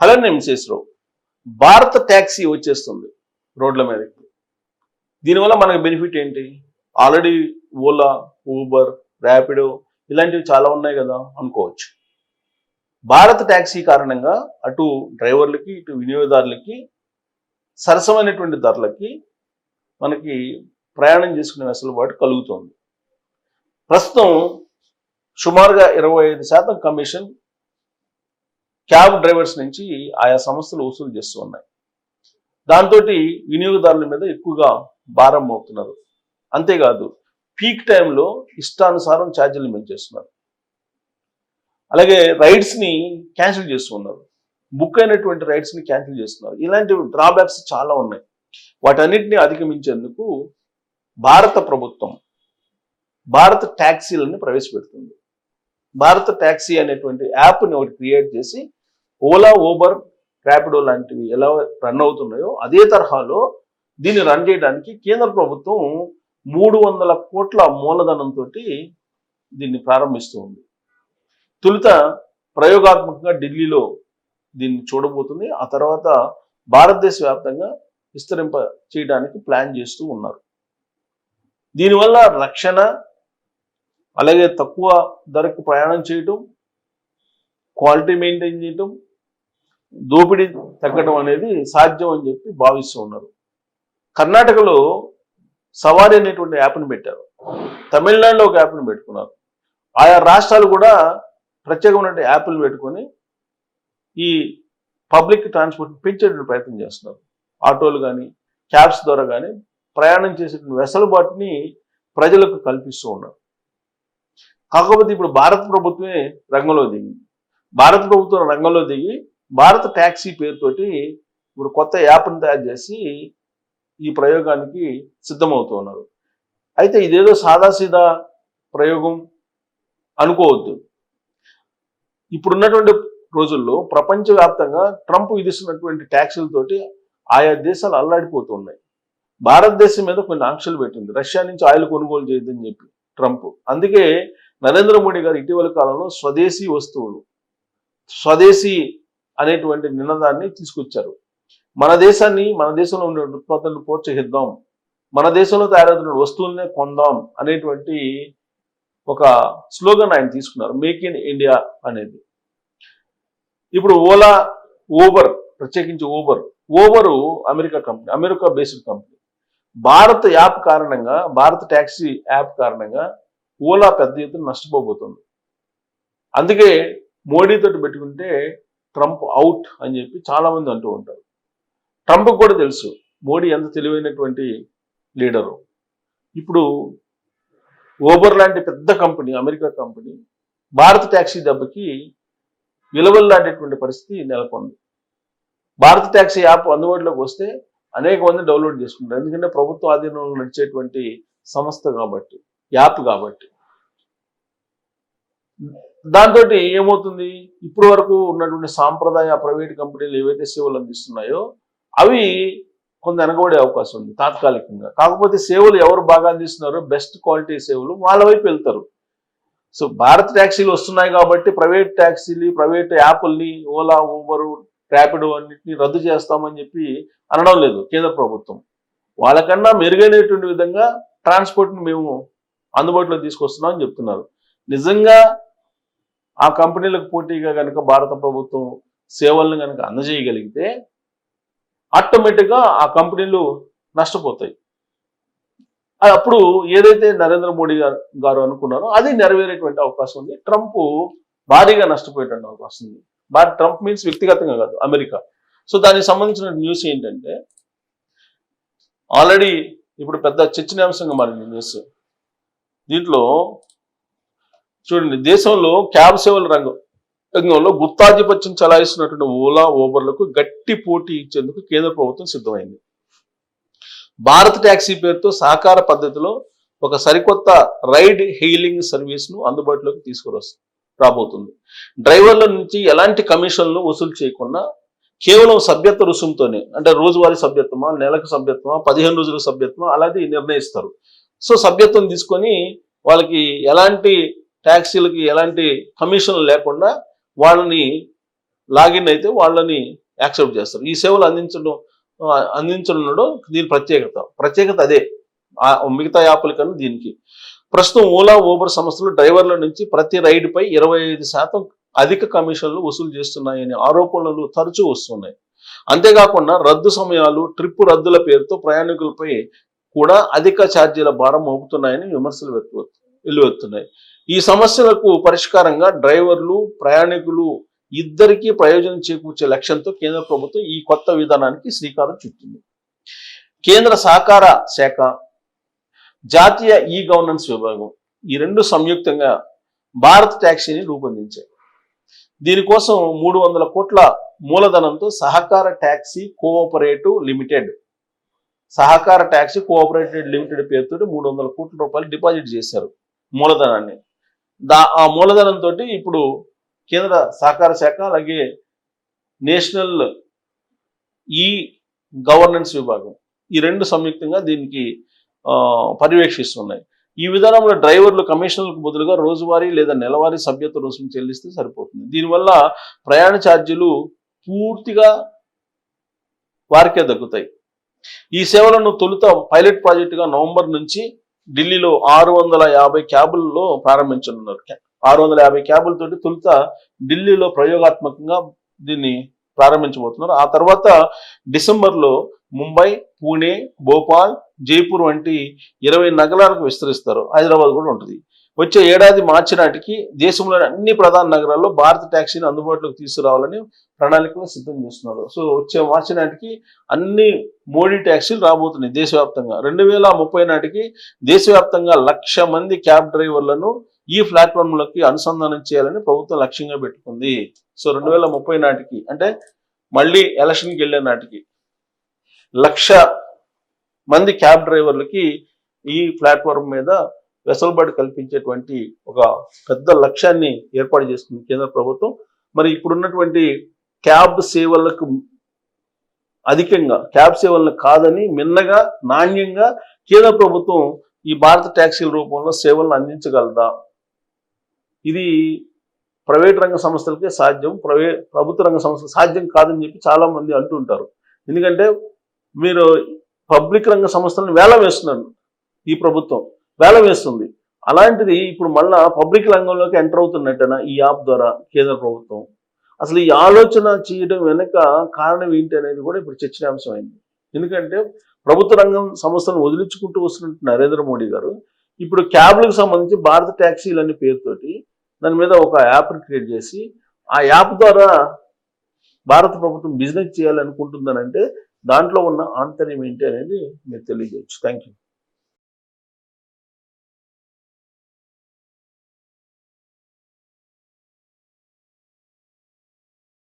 Hello నిమిషేశ్వరరావు భారత taxi వచ్చేస్తుంది రోడ్ల మీదకి. దీనివల్ల మనకు బెనిఫిట్ ఏంటి? ఆల్రెడీ ఓలా ఊబర్ ర్యాపిడో ఇలాంటివి చాలా ఉన్నాయి కదా అనుకోవచ్చు. భారత ట్యాక్సీ కారణంగా అటు డ్రైవర్లకి ఇటు వినియోగదారులకి సరసమైనటువంటి ధరలకి మనకి ప్రయాణం చేసుకునే వెసులుబాటు కలుగుతుంది. ప్రస్తుతం సుమారుగా ఇరవై ఐదు శాతం కమిషన్ క్యాబ్ డ్రైవర్స్ నుంచి ఆయా సంస్థలు వసూలు చేస్తూ ఉన్నాయి. దాంతో వినియోగదారుల మీద ఎక్కువగా భారం మోపుతున్నారు. అంతేకాదు పీక్ టైంలో ఇష్టానుసారం ఛార్జీలు పెంచేస్తున్నారు. అలాగే రైడ్స్ని క్యాన్సిల్ చేస్తున్నారు బుక్ అయినటువంటి రైడ్స్ని క్యాన్సిల్ చేస్తున్నారు. ఇలాంటి డ్రాబ్యాక్స్ చాలా ఉన్నాయి. వాటన్నిటిని అధిగమించేందుకు భారత ప్రభుత్వం భారత ట్యాక్సీలను ప్రవేశపెడుతుంది. భారత ట్యాక్సీ అనేటువంటి యాప్ని ఒకటి క్రియేట్ చేసి ఓలా ఊబర్ ర్యాపిడో లాంటివి ఎలా రన్ అవుతున్నాయో అదే తరహాలో దీన్ని రన్ చేయడానికి కేంద్ర ప్రభుత్వం మూడు వందల కోట్ల మూలధనంతో దీన్ని ప్రారంభిస్తూ ఉంది తొలుత ప్రయోగాత్మకంగా ఢిల్లీలో దీన్ని చూడబోతుంది. ఆ తర్వాత భారతదేశ వ్యాప్తంగా విస్తరింప చేయడానికి ప్లాన్ చేస్తూ ఉన్నారు. దీనివల్ల రక్షణ అలాగే తక్కువ ధరకు ప్రయాణం చేయటం క్వాలిటీ మెయింటైన్ చేయటం దోపిడీ తగ్గడం అనేది సాధ్యం అని చెప్పి భావిస్తూ ఉన్నారు. కర్ణాటకలో సవారి అనేటువంటి యాప్ని పెట్టారు. తమిళనాడులో ఒక యాప్ని పెట్టుకున్నారు. ఆయా రాష్ట్రాలు కూడా ప్రత్యేకమైన యాప్లు పెట్టుకొని ఈ పబ్లిక్ ట్రాన్స్పోర్ట్ పెంచేటువంటి ప్రయత్నం చేస్తున్నారు. ఆటోలు కానీ క్యాబ్స్ ద్వారా కానీ ప్రయాణం చేసేటువంటి వెసలుబాటుని ప్రజలకు కల్పిస్తూ ఉన్నారు. కాకపోతే ఇప్పుడు భారత ప్రభుత్వమే రంగంలో దిగింది. భారత ప్రభుత్వం రంగంలో దిగి భారత ట్యాక్సీ పేరుతోటి ఇప్పుడు కొత్త యాప్ని తయారు చేసి ఈ ప్రయోగానికి సిద్ధమవుతూ ఉన్నారు. అయితే ఇదేదో సాదాసీదా ప్రయోగం అనుకోవద్దు. ఇప్పుడున్నటువంటి రోజుల్లో ప్రపంచవ్యాప్తంగా ట్రంప్ విధిస్తున్నటువంటి ట్యాక్సులతోటి ఆయా దేశాలు అల్లాడిపోతున్నాయి. భారతదేశం మీద కొన్ని ఆంక్షలు పెట్టింది. రష్యా నుంచి ఆయిల్ కొనుగోలు చేయొద్దని చెప్పి ట్రంప్. అందుకే నరేంద్ర మోడీ గారు ఇటీవల కాలంలో స్వదేశీ వస్తువులు స్వదేశీ అనేటువంటి నినాదాన్ని తీసుకొచ్చారు. మన దేశాన్ని మన దేశంలో ఉండే ఉత్పత్తులను ప్రోత్సహిద్దాం. మన దేశంలో తయారవుతున్న వస్తువులనే కొందాం అనేటువంటి ఒక స్లోగన్ ఆయన తీసుకున్నారు. మేక్ ఇన్ ఇండియా అనేది. ఇప్పుడు ఓలా ఊబర్ ప్రత్యేకించి Uber. Uber America company America based company. Bharat app కారణంగా భారత్ ట్యాక్సీ యాప్ కారణంగా ఓలా పెద్ద ఎత్తున నష్టపోబోతుంది. అందుకే మోడీతో పెట్టుకుంటే ట్రంప్ అవుట్ అని చెప్పి చాలా మంది అంటూ ఉంటారు. ట్రంప్ కూడా తెలుసు మోడీ ఎంత తెలివైనటువంటి లీడరు. ఇప్పుడు ఓబర్ లాంటి పెద్ద కంపెనీ అమెరికా కంపెనీ భారత ట్యాక్సీ దెబ్బకి విలువల్లాంటిటువంటి పరిస్థితి నెలకొంది. భారత ట్యాక్సీ యాప్ అందుబాటులోకి వస్తే అనేక మంది డౌన్లోడ్ చేసుకుంటారు. ఎందుకంటే ప్రభుత్వ ఆధీనంలో నడిచేటువంటి సంస్థ కాబట్టి యాప్ కాబట్టి. దాంతో ఏమవుతుంది? ఇప్పటి వరకు ఉన్నటువంటి సాంప్రదాయ ప్రైవేట్ కంపెనీలు ఏవైతే సేవలు అందిస్తున్నాయో అవి కొంత వెనకబడే అవకాశం ఉంది తాత్కాలికంగా. కాకపోతే సేవలు ఎవరు బాగా అందిస్తున్నారో బెస్ట్ క్వాలిటీ సేవలు వాళ్ళ వైపు వెళ్తారు. సో భారత్ ట్యాక్సీలు వస్తున్నాయి కాబట్టి ప్రైవేట్ ట్యాక్సీలు ప్రైవేట్ యాప్ల్ని ఓలా ఊబరు ర్యాపిడో అన్నింటినీ రద్దు చేస్తామని చెప్పి అనడం లేదు కేంద్ర ప్రభుత్వం. వాళ్ళకన్నా మెరుగైనటువంటి విధంగా ట్రాన్స్పోర్ట్ని మేము అందుబాటులో తీసుకొస్తున్నామని చెప్తున్నారు. నిజంగా ఆ కంపెనీలకు పోటీగా కనుక భారత ప్రభుత్వం సేవలను కనుక అందజేయగలిగితే ఆటోమేటిక్గా ఆ కంపెనీలు నష్టపోతాయి. అది అప్పుడు ఏదైతే నరేంద్ర మోడీ గారు గారు అనుకున్నారో అది నెరవేరేటువంటి అవకాశం ఉంది. ట్రంప్ భారీగా నష్టపోయేటువంటి అవకాశం ఉంది. భారీ ట్రంప్ మీన్స్ వ్యక్తిగతంగా కాదు అమెరికా. సో దానికి సంబంధించిన న్యూస్ ఏంటంటే ఆల్రెడీ ఇప్పుడు పెద్ద చర్చనీయాంశంగా మారింది న్యూస్. దీంట్లో చూడండి దేశంలో క్యాబ్ సేవల రంగం రంగంలో గుత్తాధిపత్యం చలాయిస్తున్నటువంటి ఓలా ఓబర్లకు గట్టి పోటీ ఇచ్చేందుకు కేంద్ర ప్రభుత్వం సిద్ధమైంది. భారత్ ట్యాక్సీ పేరుతో సహకార పద్ధతిలో ఒక సరికొత్త రైడ్ హెయిలింగ్ సర్వీస్ను అందుబాటులోకి తీసుకురొస్తుంది రాబోతుంది. డ్రైవర్ల నుంచి ఎలాంటి కమిషన్లు వసూలు చేయకుండా కేవలం సభ్యత్వ రుసుముతోనే అంటే రోజువారీ సభ్యత్వమా నెలకు సభ్యత్వమా పదిహేను రోజుల సభ్యత్వమా అలాగే నిర్ణయిస్తారు. సో సభ్యత్వం తీసుకొని వాళ్ళకి ఎలాంటి ట్యాక్సీలకి ఎలాంటి కమిషన్లు లేకుండా వాళ్ళని లాగిన్ అయితే వాళ్ళని యాక్సెప్ట్ చేస్తారు. ఈ సేవలు అందించడం ఆ, అందించడంలో దీని ప్రత్యేకత. ప్రత్యేకత అదే. మిగతా యాప్ల కన్నా దీనికి. ప్రస్తుతం ఓలా ఊబర్ సంస్థలు డ్రైవర్ల నుంచి ప్రతి రైడ్పై ఇరవై ఐదు శాతం అధిక కమిషన్లు వసూలు చేస్తున్నాయనే ఆరోపణలు తరచూ వస్తున్నాయి. అంతేకాకుండా రద్దు సమయాలు ట్రిప్ రద్దుల పేరుతో ప్రయాణికులపై కూడా అధిక ఛార్జీల భారం మోపుతున్నాయని విమర్శలు వెత్తు వెలువెత్తున్నాయి ఈ సమస్యలకు పరిష్కారంగా డ్రైవర్లు ప్రయాణికులు ఇద్దరికీ ప్రయోజనం చేకూర్చే లక్ష్యంతో కేంద్ర ప్రభుత్వం ఈ కొత్త విధానానికి శ్రీకారం చుట్టింది. కేంద్ర సహకార శాఖ జాతీయ ఈ గవర్నెన్స్ విభాగం ఈ రెండు సంయుక్తంగా భారత్ ట్యాక్సీని రూపొందించాయి. దీనికోసం మూడు వందల కోట్ల మూలధనంతో Sahakar taxi cooperative limited Sahakar taxi cooperative limited పేరుతో మూడు వందల కోట్ల రూపాయలు డిపాజిట్ చేశారు. మూలధనాన్ని. దా ఆ మూలధనంతో ఇప్పుడు కేంద్ర సహకార శాఖ అలాగే నేషనల్ ఈ గవర్నెన్స్ విభాగం ఈ రెండు సంయుక్తంగా దీనికి పర్యవేక్షిస్తున్నాయి. ఈ విధానంలో డ్రైవర్లు కమిషన్లకు బదులుగా రోజువారీ లేదా నెలవారీ సభ్యత్వ రుసుము చెల్లిస్తే సరిపోతుంది. దీనివల్ల ప్రయాణ ఛార్జీలు పూర్తిగా వారికే దక్కుతాయి. ఈ సేవలను తొలుత పైలట్ ప్రాజెక్టుగా నవంబర్ నుంచి ఢిల్లీలో ఆరు వందల యాభై క్యాబుల్లో ప్రారంభించనున్నారు ఆరు వందల యాభై క్యాబులతోటి తొలుత ఢిల్లీలో ప్రయోగాత్మకంగా దీన్ని ప్రారంభించబోతున్నారు. ఆ తర్వాత డిసెంబర్లో ముంబై పూణే భోపాల్ జైపూర్ వంటి ఇరవై నగరాలకు విస్తరిస్తారు. హైదరాబాద్ కూడా ఉంటుంది. వచ్చే ఏడాది మార్చి నాటికి దేశంలోని అన్ని ప్రధాన నగరాల్లో భారత ట్యాక్సీని అందుబాటులోకి తీసుకురావాలని ప్రణాళికలు సిద్ధం చేస్తున్నారు. సో వచ్చే మార్చి నాటికి అన్ని మోడీ ట్యాక్సీలు రాబోతున్నాయి దేశవ్యాప్తంగా. రెండు వేల ముప్పై నాటికి దేశవ్యాప్తంగా లక్ష మంది క్యాబ్ డ్రైవర్లను ఈ ప్లాట్ఫామ్లకి అనుసంధానం చేయాలని ప్రభుత్వం లక్ష్యంగా పెట్టుకుంది. సో రెండు వేల ముప్పై నాటికి అంటే మళ్ళీ ఎలక్షన్కి వెళ్ళే నాటికి లక్ష మంది క్యాబ్ డ్రైవర్లకి ఈ ప్లాట్ఫామ్ మీద వెసలుబాటు కల్పించేటువంటి ఒక పెద్ద లక్ష్యాన్ని ఏర్పాటు చేసుకుంది కేంద్ర ప్రభుత్వం. మరి ఇప్పుడున్నటువంటి క్యాబ్ సేవలకు అధికంగా క్యాబ్ సేవలను కాదని మిన్నగా నాణ్యంగా కేంద్ర ప్రభుత్వం ఈ భారత ట్యాక్సీల రూపంలో సేవలను అందించగలదా? ఇది ప్రైవేట్ రంగ సంస్థలకే సాధ్యం ప్రవే ప్రభుత్వ రంగ సంస్థలు సాధ్యం కాదని చెప్పి చాలామంది అంటుంటారు ఎందుకంటే మీరు పబ్లిక్ రంగ సంస్థలను వేలం వేస్తున్నారు ఈ ప్రభుత్వం. వేల వేస్తుంది. అలాంటిది ఇప్పుడు మళ్ళా పబ్లిక్ రంగంలోకి ఎంటర్ అవుతున్నట్టేనా ఈ యాప్ ద్వారా కేంద్ర ప్రభుత్వం? అసలు ఈ ఆలోచన చేయడం వెనుక కారణం ఏంటి అనేది కూడా ఇప్పుడు చర్చనీయాంశం అయింది ఎందుకంటే ప్రభుత్వ రంగం సంస్థను వదిలించుకుంటూ వస్తున్నట్టు నరేంద్ర మోడీ గారు ఇప్పుడు క్యాబ్లకు సంబంధించి భారత ట్యాక్సీలు అనే పేరుతోటి దాని మీద ఒక యాప్ క్రియేట్ చేసి ఆ యాప్ ద్వారా భారత ప్రభుత్వం బిజినెస్ చేయాలనుకుంటుందనంటే దాంట్లో ఉన్న ఆంతర్యం ఏంటి అనేది మీరు తెలియజేయచ్చు. Thank you